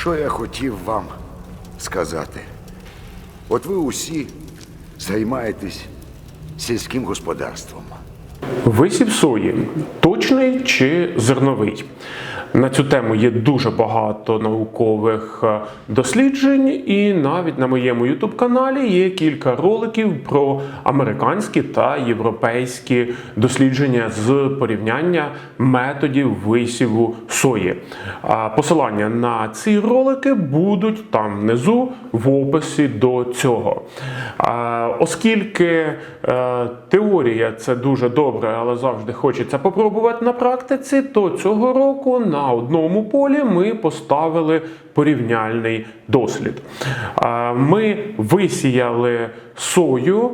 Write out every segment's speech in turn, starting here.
що я хотів вам сказати? От ви усі займаєтесь сільським господарством. Висів сої точний чи зерновий? На цю тему є дуже багато наукових е, досліджень, і навіть на моєму youtube каналі є кілька роликів про американські та європейські дослідження з порівняння методів висіву сої. Посилання на ці ролики будуть там внизу в описі до цього. Оскільки е, теорія це дуже добре, але завжди хочеться попробувати на практиці, то цього року на одному полі ми поставили порівняльний дослід. Ми висіяли сою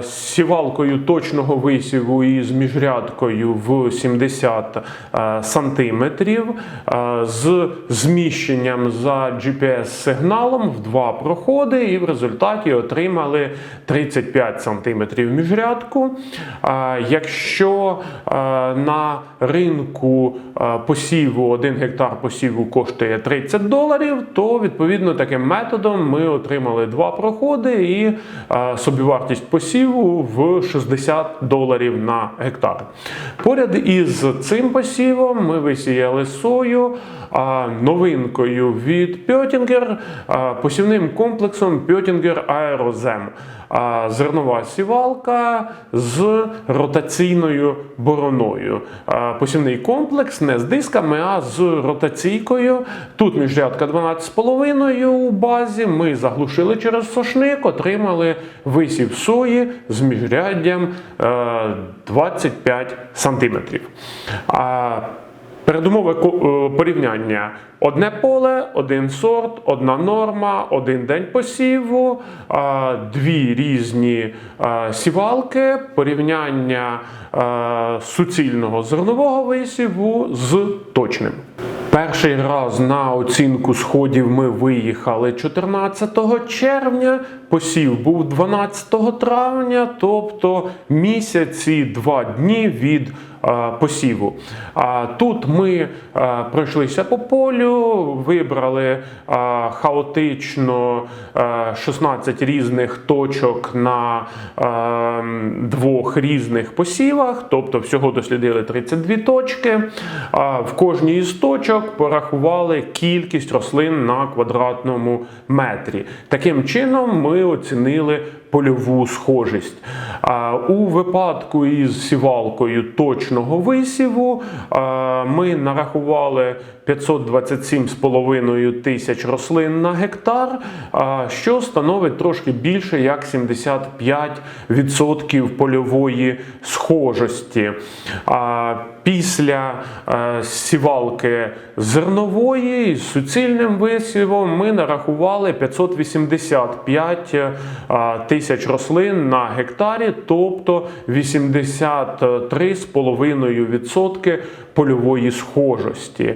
з сівалкою точного висіву із міжрядкою в 70 а, сантиметрів з зміщенням за GPS-сигналом в два проходи, і в результаті отримали 35 сантиметрів міжрядку. Якщо на ринку посіву 1 гектар посіву коштує 30 доларів, то відповідно таким методом ми отримали два проходи і а, собівартість посіву в 60 доларів на гектар. Поряд із цим посівом ми висіяли сою новинкою від Пьотінгер, посівним комплексом Пьотінгер Аерозем. Зернова сівалка з ротаційною бороною. Посівний комплекс не з дисками, а з ротаційкою. Тут міжрядка 12,5 у базі. Ми заглушили через сошник, отримали висів сої з міжряддям е, 25 сантиметрів. Передумови е, порівняння: одне поле, один сорт, одна норма, один день посіву, дві різні сівалки, порівняння суцільного зернового висіву з точним. Перший раз на оцінку сходів ми виїхали 14 червня, посів був 12 травня, тобто місяці два дні від е, посіву. А тут ми е, пройшлися по полю, вибрали е, хаотично е, 16 різних точок на двох різних посівах, тобто всього дослідили 32 точки. В кожній із точок порахували кількість рослин на квадратному метрі. Таким чином ми оцінили польову схожість. У випадку із сівалкою точного висіву ми нарахували 527,5 тисяч рослин на гектар, що становить трошки більше як 75% польової схожості. Після е, сівалки зернової з суцільним висівом ми нарахували 585 е, тисяч рослин на гектарі, тобто 83,5% польової схожості.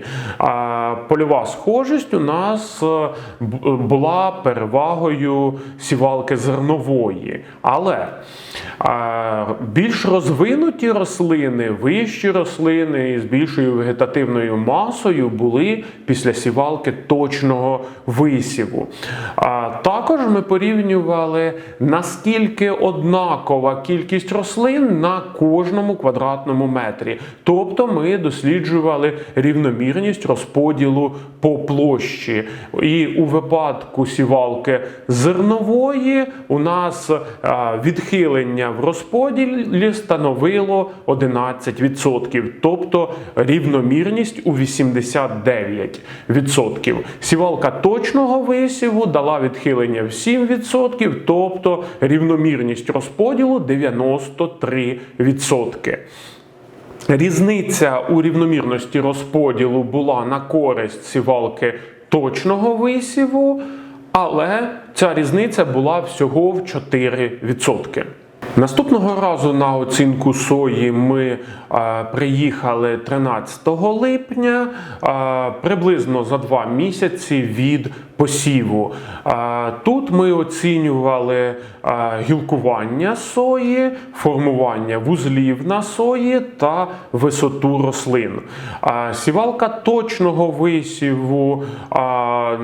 Польова схожість у нас е, була перевагою сівалки зернової. Але більш розвинуті рослини, вищі рослини з більшою вегетативною масою були після сівалки точного висіву. А, також ми порівнювали наскільки однакова кількість рослин на кожному квадратному метрі. Тобто ми досліджували рівномірність розподілу по площі. І у випадку сівалки зернової у нас відхилення в розподілі становило 11%, тобто рівномірність у 89%. Сівалка точного висіву дала відхилення в 7%, тобто рівномірність розподілу 93%. Різниця у рівномірності розподілу була на користь сівалки точного висіву, але ця різниця була всього в 4%. Наступного разу на оцінку сої ми е, приїхали 13 липня, е, приблизно за два місяці від посіву. Е, тут ми оцінювали е, гілкування сої, формування вузлів на сої та висоту рослин. Е, сівалка точного висіву. е,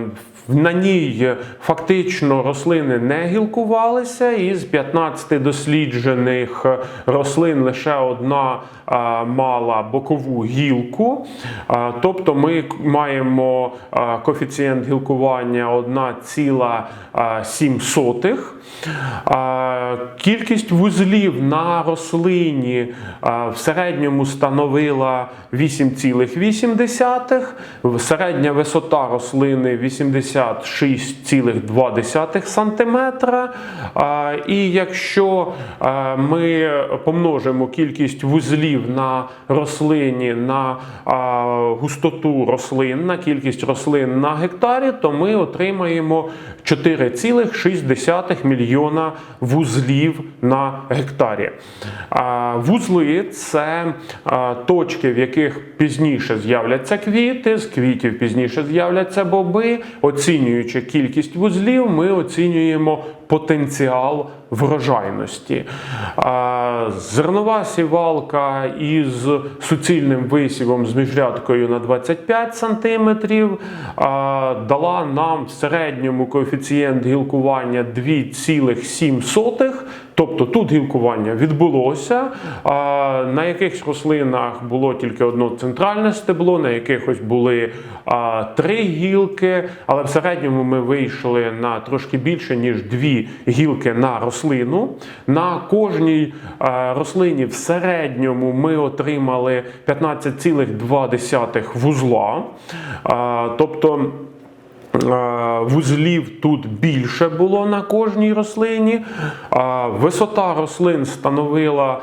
на ній фактично рослини не гілкувалися, із 15 досліджених рослин лише одна мала бокову гілку. Тобто ми маємо коефіцієнт гілкування 1,7. Кількість вузлів на рослині в середньому становила 8,8. Середня висота рослини 86,2 см. І якщо ми помножимо кількість вузлів на рослині на густоту рослин, на кількість рослин на гектарі, то ми отримаємо 4,6 мільйона вузлів на гектарі. Вузли це точки, в яких пізніше з'являться квіти, з квітів пізніше з'являться боби. Оцінюючи кількість вузлів, ми оцінюємо потенціал врожайності. Зернова сівалка із суцільним висівом з міжрядкою на 25 см дала нам в середньому коефіцієнт гілкування 2,7. Тобто тут гілкування відбулося. На якихось рослинах було тільки одно центральне стебло, на якихось були три гілки, але в середньому ми вийшли на трошки більше, ніж дві гілки на рослину. На кожній рослині в середньому ми отримали 15,2 вузла. Тобто Вузлів тут більше було на кожній рослині. Висота рослин становила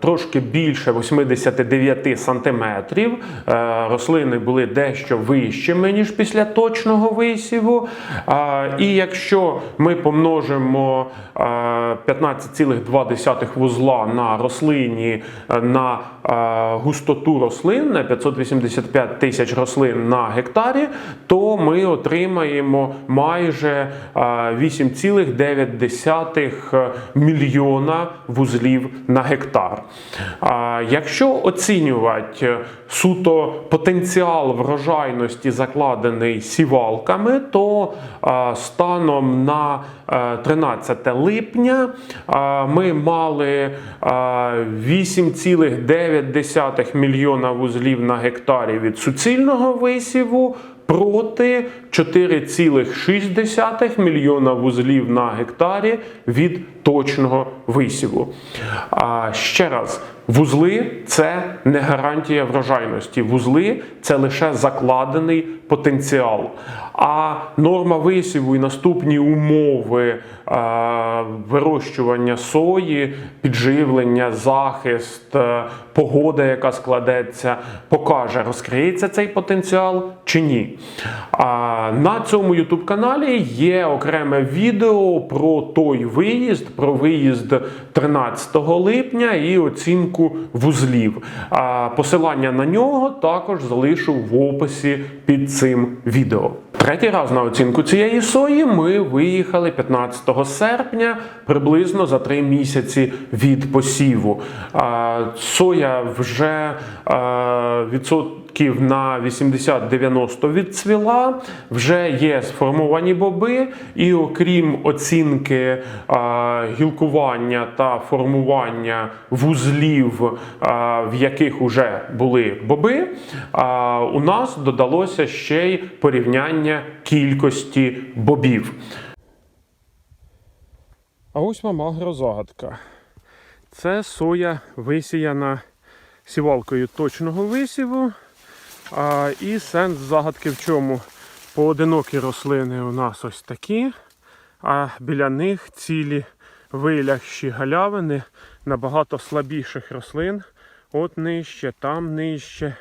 трошки більше 89 сантиметрів. Е, Рослини були дещо вищими, ніж після точного висіву. Е, І якщо ми помножимо е, 15,2 вузла на рослині е, на е, густоту рослин на 585 тисяч рослин на гектарі, то ми отримаємо майже е, 8,9 мільйона вузлів на гектар. А Якщо оцінювати суто потенціал врожайності, закладений сівалками, то станом на е, 13 липня е, ми мали е, 8,9 мільйона вузлів на гектарі від суцільного висіву. Проти 4,6 мільйона вузлів на гектарі від точного висіву. А ще раз, вузли це не гарантія врожайності. Вузли це лише закладений потенціал. А норма висіву і наступні умови вирощування сої, підживлення, захист, е, погода, яка складеться, покаже, розкриється цей потенціал чи ні. На цьому youtube каналі є окреме відео про той виїзд, про виїзд 13 липня і оцінку вузлів. Посилання на нього також залишу в описі під цим відео. Третій раз на оцінку цієї сої ми виїхали 15 серпня, приблизно за три місяці від посіву. Соя вже а, відсотків на 80-90 відцвіла, вже є сформовані боби, і окрім оцінки а, гілкування та формування вузлів, а, в яких вже були боби, а, у нас додалося ще й порівняння кількості бобів. А ось вам агрозагадка. Це соя висіяна сівалкою точного висіву. А, і сенс загадки в чому? Поодинокі рослини у нас ось такі, а біля них цілі вилягші галявини набагато слабіших рослин. От нижче, там нижче,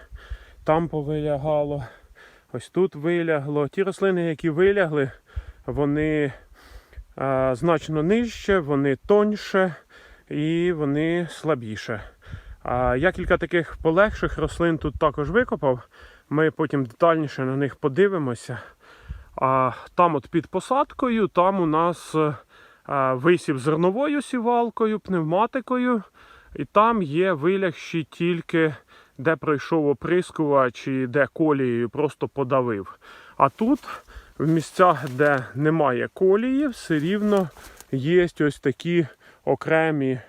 там повилягало, ось тут вилягло. Ті рослини, які вилягли, вони значно нижче, вони тоньше, і вони слабіше. Я кілька таких полегших рослин тут також викопав. Ми потім детальніше на них подивимося. А там, от під посадкою, там у нас е, висів зерновою сівалкою, пневматикою, і там є вилягші тільки де пройшов оприскувач і де колією просто подавив. А тут, в місцях, де немає колії, все рівно є ось такі окремі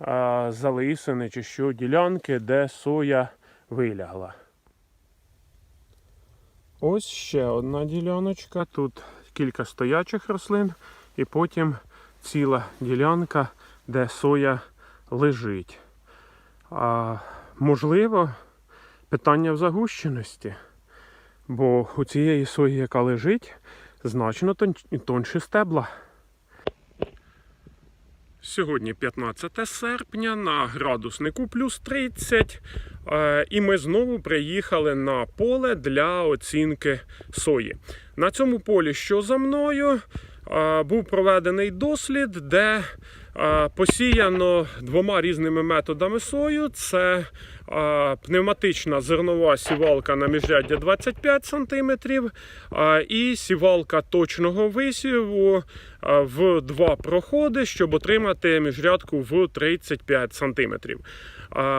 а, залисини чи що ділянки, де соя вилягла. Ось ще одна діляночка. Тут кілька стоячих рослин, і потім ціла ділянка, де соя лежить. А, можливо, питання в загущеності. Бо у цієї сої, яка лежить, значно тон- тонші стебла. Сьогодні 15 серпня на градуснику плюс 30. е, І ми знову приїхали на поле для оцінки сої. На цьому полі, що за мною, е, був проведений дослід, де посіяно двома різними методами сою. Це пневматична зернова сівалка на міжряддя 25 см і сівалка точного висіву в два проходи, щоб отримати міжрядку в 35 см.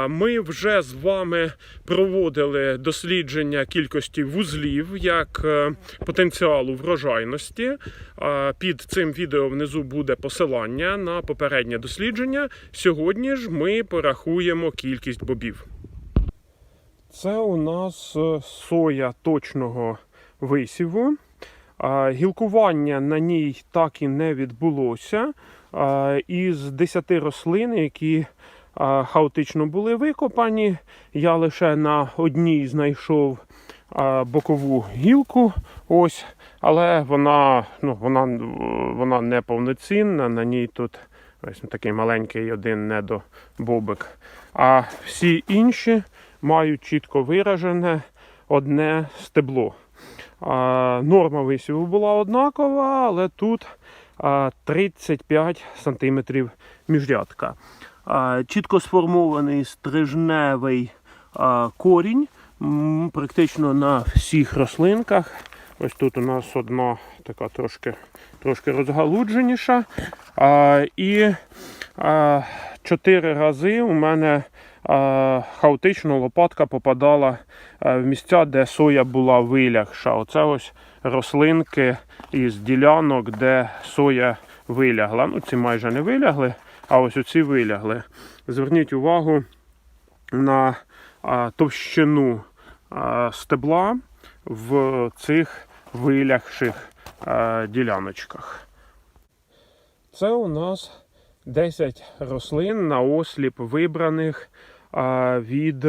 Ми вже з вами проводили дослідження кількості вузлів як е, потенціалу врожайності. Під цим відео внизу буде посилання на попереднє дослідження. Сьогодні ж ми порахуємо кількість бобів. Це у нас е, соя точного висіву. Гілкування на ній так і не відбулося. Із 10 рослин, які хаотично були викопані, я лише на одній знайшов бокову гілку. Ось, але вона, ну, вона, вона не. На ній тут ось такий маленький один недобобик. А всі інші мають чітко виражене одне стебло. Норма висіву була однакова, але тут 35 см міжрядка. Чітко сформований стрижневий корінь практично на всіх рослинках. Ось тут у нас одна така трошки, трошки розгалудженіша. І чотири рази у мене хаотично лопатка попадала в місця, де соя була вилягша. Оце ось рослинки із ділянок, де соя вилягла. Ну, ці майже не вилягли, а ось оці вилягли. Зверніть увагу на товщину стебла в цих вилягших діляночках. Це у нас 10 рослин на осліп вибраних від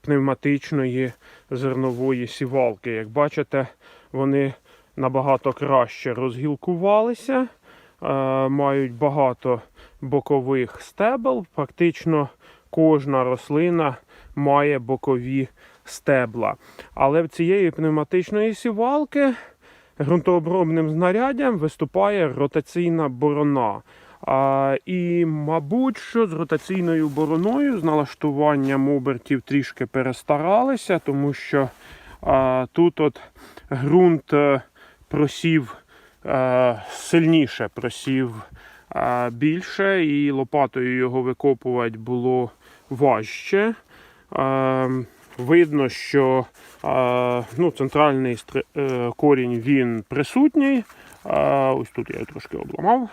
пневматичної зернової сівалки. Як бачите, вони набагато краще розгілкувалися, мають багато бокових стебел. Фактично кожна рослина має бокові стебла. Але в цієї пневматичної сівалки ґрунтообробним знаряддям виступає ротаційна борона. А, і, мабуть, що з ротаційною бороною, з налаштуванням обертів трішки перестаралися, тому що а, тут от ґрунт е, просів е, сильніше, просів більше, і лопатою його викопувати було важче. Видно, що ну, центральний е, корінь він присутній. Ось тут я трошки обламав.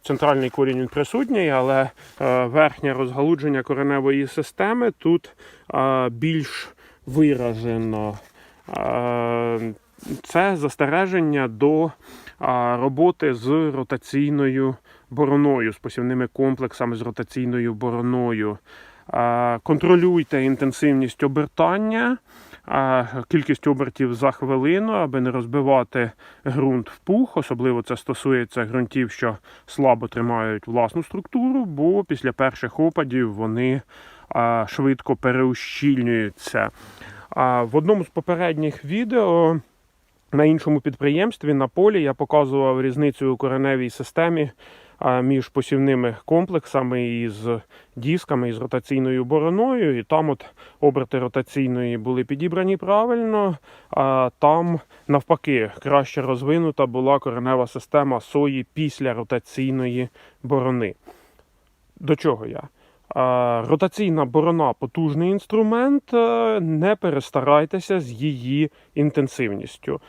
Центральний корінь він присутній, але е, верхнє розгалудження кореневої системи тут більш виражено. Це застереження до роботи з ротаційною бороною, з посівними комплексами з ротаційною бороною. Контролюйте інтенсивність обертання, кількість обертів за хвилину, аби не розбивати ґрунт в пух. Особливо це стосується ґрунтів, що слабо тримають власну структуру, бо після перших опадів вони швидко переущільнюються. В одному з попередніх відео на іншому підприємстві на полі я показував різницю у кореневій системі між посівними комплексами із дісками із ротаційною бороною. І там от оберти ротаційної були підібрані правильно, а там навпаки краще розвинута була коренева система сої після ротаційної борони. До чого я? Ротаційна борона потужний інструмент. е, Не перестарайтеся з її інтенсивністю.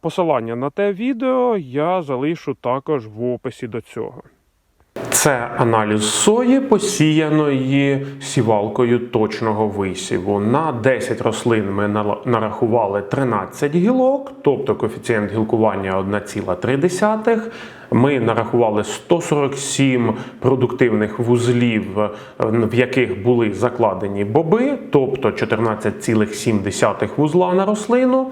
Посилання на те відео я залишу також в описі до цього. Це аналіз сої, посіяної сівалкою точного висіву. На 10 рослин ми нарахували 13 гілок, тобто коефіцієнт гілкування 1,3. Ми нарахували 147 продуктивних вузлів, е, в яких були закладені боби, тобто 14,7 вузла на рослину.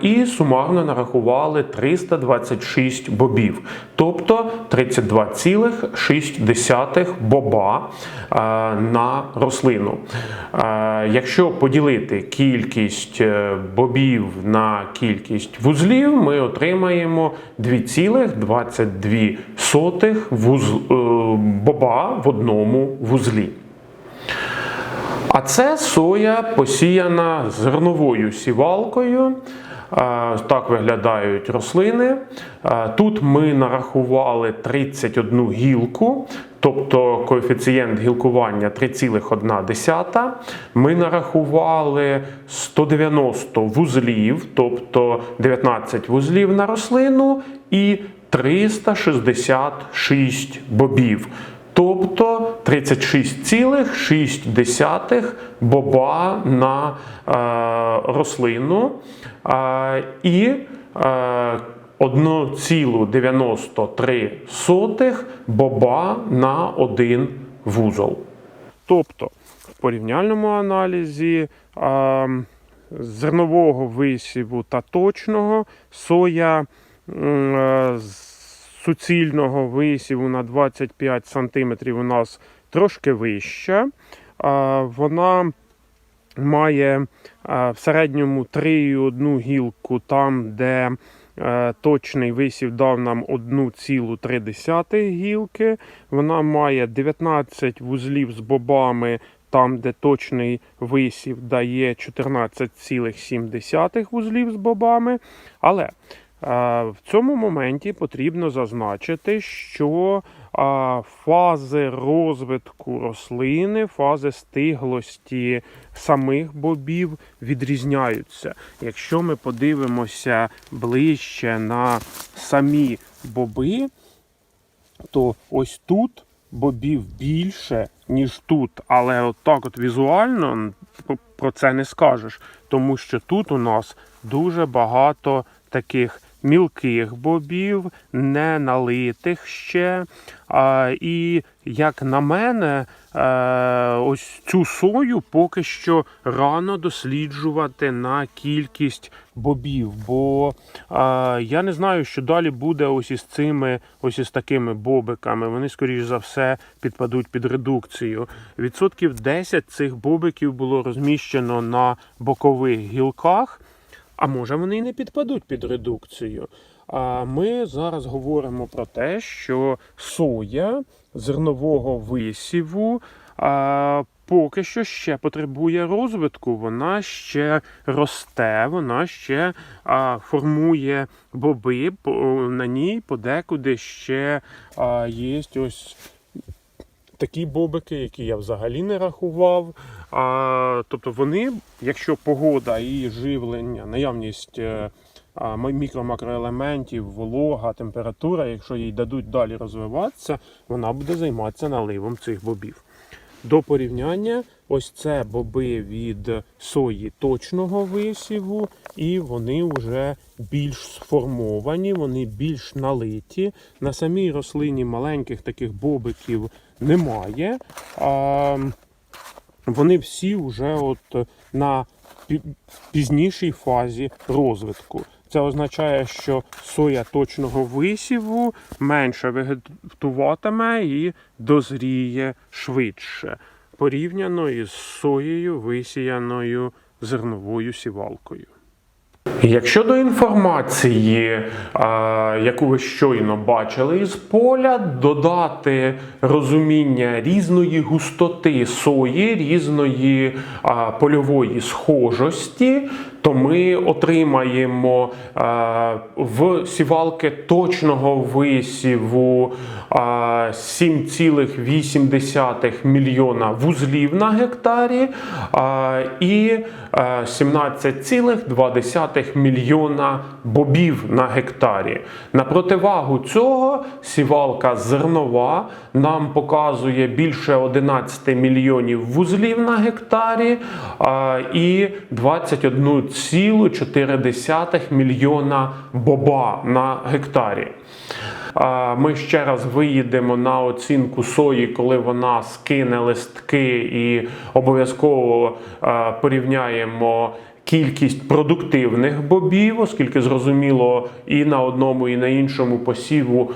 І сумарно нарахували 326 бобів, тобто 32,6 боба е, на рослину. Е, Якщо поділити кількість бобів на кількість вузлів, ми отримаємо 2,22 вуз, е, боба в одному вузлі. А це соя посіяна зерновою сівалкою. Е, Так виглядають рослини. Е, Тут ми нарахували 31 гілку, тобто коефіцієнт гілкування 3,1. Ми нарахували 190 вузлів, тобто 19 вузлів на рослину, і 366 бобів. Тобто 36,6 боба на е, рослину е, і е, 1,93 боба на один вузол. Тобто в порівняльному аналізі е, зернового висіву та точного соя суцільного висіву на 25 см у нас трошки вища. Вона має в середньому 3,1 гілку там, де е, точний висів дав нам 1,3 гілки. Вона має 19 вузлів з бобами там, де точний висів дає 14,7 вузлів з бобами. Але е, в цьому моменті потрібно зазначити, що фази розвитку рослини, фази стиглості самих бобів відрізняються. Якщо ми подивимося ближче на самі боби, то ось тут бобів більше, ніж тут. Але от от візуально про це не скажеш. Тому що тут у нас дуже багато таких мілких бобів, не налитих ще. І як на мене, е, ось цю сою поки що рано досліджувати на кількість бобів. Бо е, я не знаю, що далі буде ось із цими, ось із такими бобиками. Вони, скоріш за все, підпадуть під редукцію. Відсотків 10 цих бобиків було розміщено на бокових гілках. А може вони і не підпадуть під редукцію. А ми зараз говоримо про те, що соя зернового висіву а, поки що ще потребує розвитку. Вона ще росте, вона ще а, формує боби. На ній подекуди ще а, є ось такі бобики, які я взагалі не рахував. А, тобто вони, якщо погода і живлення, наявність е, мікро-макроелементів, волога, температура, якщо їй дадуть далі розвиватися, вона буде займатися наливом цих бобів. До порівняння, ось це боби від сої точного висіву, і вони вже більш сформовані, вони більш налиті. На самій рослині маленьких таких бобиків немає. А, вони всі вже от на пізнішій фазі розвитку. Це означає, що соя точного висіву менше вегетуватиме і дозріє швидше, порівняно із соєю, висіяною зерновою сівалкою. Якщо до інформації, яку ви щойно бачили із поля, додати розуміння різної густоти сої, різної польової схожості, то ми отримаємо е, в сівалки точного висіву е, 7,8 мільйона вузлів на гектарі е, і 17,2 мільйона бобів на гектарі. На противагу цього сівалка зернова нам показує більше 11 мільйонів вузлів на гектарі і 21,5 1,4 мільйона боба на гектарі. Ми ще раз виїдемо на оцінку сої, коли вона скине листки, і обов'язково порівняємо кількість продуктивних бобів, оскільки зрозуміло, і на одному, і на іншому посіву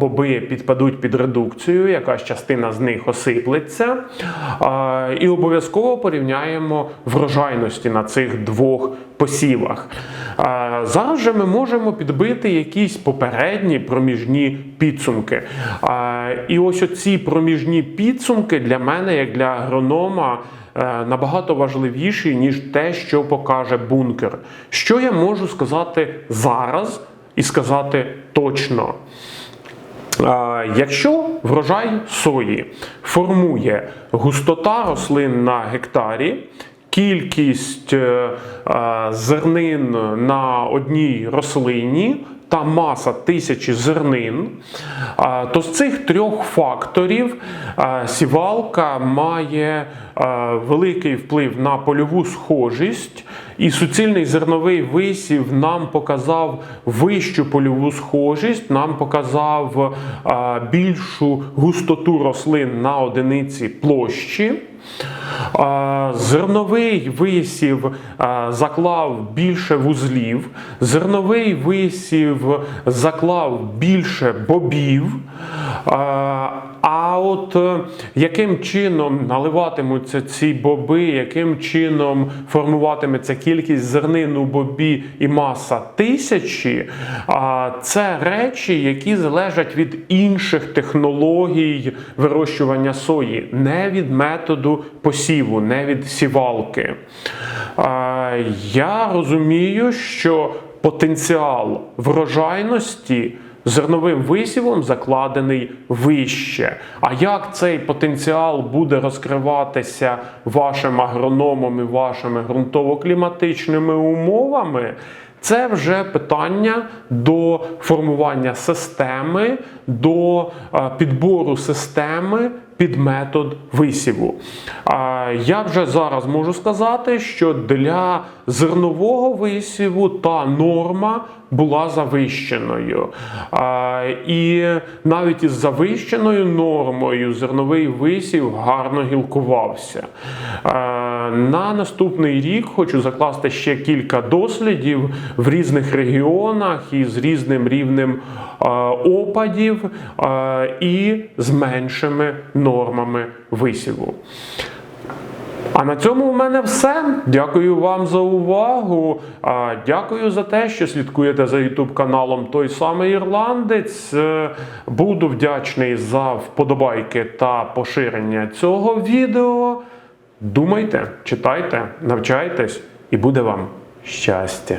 боби підпадуть під редукцію, якась частина з них осиплеться. І обов'язково порівняємо врожайності на цих двох посівах. Зараз же ми можемо підбити якісь попередні проміжні підсумки. І ось оці проміжні підсумки для мене, як для агронома, набагато важливіші, ніж те, що покаже бункер. Що я можу сказати зараз і сказати точно? Якщо врожай сої формує густота рослин на гектарі, кількість е, е, зернин на одній рослині та маса тисячі зернин, то з цих трьох факторів сівалка має великий вплив на польову схожість, і суцільний зерновий висів нам показав вищу польову схожість, нам показав більшу густоту рослин на одиниці площі. Зерновий висів заклав більше вузлів, зерновий висів заклав більше бобів. А, от е, яким чином наливатимуться ці боби, яким чином формуватиметься кількість зернин у бобі і маса тисячі, це речі, які залежать від інших технологій вирощування сої, не від методу посіву, не від сівалки. Я розумію, що потенціал врожайності зерновим висівом закладений вище. А як цей потенціал буде розкриватися вашим агрономом і вашими ґрунтово-кліматичними умовами? Це вже питання до формування системи, до е, підбору системи під метод висіву. Я вже зараз можу сказати, що для зернового висіву та норма була завищеною. І навіть із завищеною нормою зерновий висів гарно гілкувався. На наступний рік хочу закласти ще кілька дослідів в різних регіонах і з різним рівнем опадів і з меншими нормами висіву. А на цьому у мене все. Дякую вам за увагу. Дякую за те, що слідкуєте за YouTube каналом Той самий Ірландець. Е, Буду вдячний за вподобайки та поширення цього відео. Думайте, читайте, навчайтесь, і буде вам щастя!